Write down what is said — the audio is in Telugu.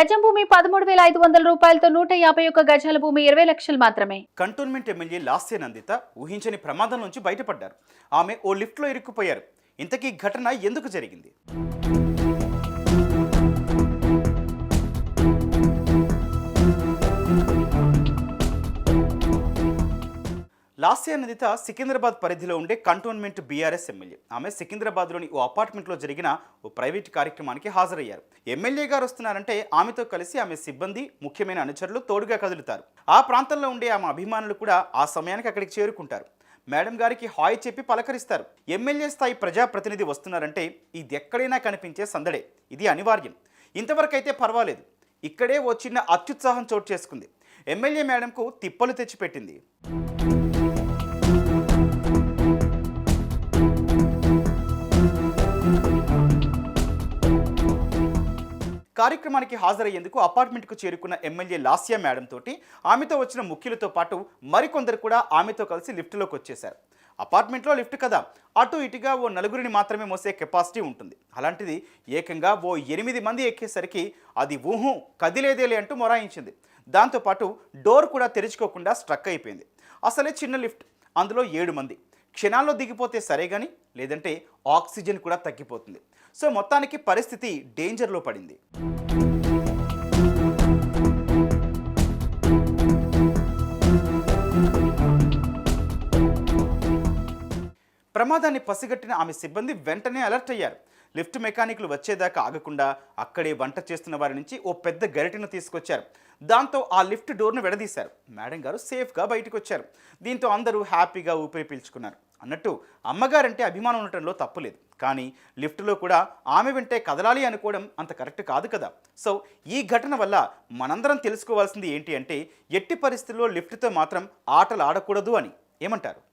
గజం భూమి పదమూడు వేల ఐదు వందల రూపాయలతో నూట యాభై ఒక్క గజాల భూమి ఇరవై లక్షలు మాత్రమే. కంటోన్మెంట్ ఎమ్మెల్యే లాస్య నందిత ఊహించని ప్రమాదం నుంచి బయటపడ్డారు. ఆమె ఓ లిఫ్ట్లో ఇరుక్కుపోయారు. ఇంతకీ ఘటన ఎందుకు జరిగింది? లాస్య నిధిత సికింద్రాబాద్ పరిధిలో ఉండే కంటోన్మెంట్ బీఆర్ఎస్ ఎమ్మెల్యే. ఆమె సికింద్రాబాద్లోని ఓ అపార్ట్మెంట్లో జరిగిన ఓ ప్రైవేట్ కార్యక్రమానికి హాజరయ్యారు. ఎమ్మెల్యే గారు వస్తున్నారంటే ఆమెతో కలిసి ఆమె సిబ్బంది ముఖ్యమైన అనుచరులు తోడుగా కదులుతారు. ఆ ప్రాంతంలో ఉండే ఆమె అభిమానులు కూడా ఆ సమయానికి అక్కడికి చేరుకుంటారు. మేడం గారికి హాయ్ చెప్పి పలకరిస్తారు. ఎమ్మెల్యే స్థాయి ప్రజాప్రతినిధి వస్తున్నారంటే ఇది ఎక్కడైనా కనిపించే సందడే. ఇది అనివార్యం. ఇంతవరకైతే పర్వాలేదు. ఇక్కడే ఓ చిన్న అత్యుత్సాహం చోటు చేసుకుంది. ఎమ్మెల్యే మేడంకు తిప్పలు తెచ్చిపెట్టింది. కార్యక్రమానికి హాజరయ్యేందుకు అపార్ట్మెంట్కు చేరుకున్న ఎమ్మెల్యే లాస్యా మేడం తోటి ఆమెతో వచ్చిన ముఖ్యులతో పాటు మరికొందరు కూడా ఆమెతో కలిసి లిఫ్ట్లోకి వచ్చేశారు. అపార్ట్మెంట్లో లిఫ్ట్ కదా అటు ఇటుగా ఓ నలుగురిని మాత్రమే మోసే కెపాసిటీ ఉంటుంది. అలాంటిది ఏకంగా ఓ ఎనిమిది మంది ఎక్కేసరికి అది ఊహం కదిలేదేలే అంటూ మొరాయించింది. దాంతోపాటు డోర్ కూడా తెరుచుకోకుండా స్ట్రక్ అయిపోయింది. అసలే చిన్న లిఫ్ట్ అందులో ఏడు మంది. క్షణాల్లో దిగిపోతే సరే కానీ లేదంటే ఆక్సిజన్ కూడా తగ్గిపోతుంది. సో మొత్తానికి పరిస్థితి డేంజర్లో పడింది. ప్రమాదాన్ని పసిగట్టిన ఆమె సిబ్బంది వెంటనే అలర్ట్ అయ్యారు. లిఫ్ట్ మెకానిక్లు వచ్చేదాకా ఆగకుండా అక్కడే వంట చేస్తున్న వారి నుంచి ఓ పెద్ద గరిటెను తీసుకొచ్చారు. దాంతో ఆ లిఫ్ట్ డోర్ను విడదీశారు. మేడం గారు సేఫ్గా బయటకు వచ్చారు. దీంతో అందరూ హ్యాపీగా ఊపిరి పీల్చుకున్నారు. అన్నట్టు అమ్మగారంటే అభిమానం ఉండటంలో తప్పులేదు. కానీ లిఫ్ట్లో కూడా ఆమె వింటే కదలాలి అనుకోవడం అంత కరెక్ట్ కాదు కదా. సో ఈ ఘటన వల్ల మనందరం తెలుసుకోవాల్సింది ఏంటి అంటే ఎట్టి పరిస్థితుల్లో లిఫ్ట్తో మాత్రం ఆటలు ఆడకూడదు అని. ఏమంటారు?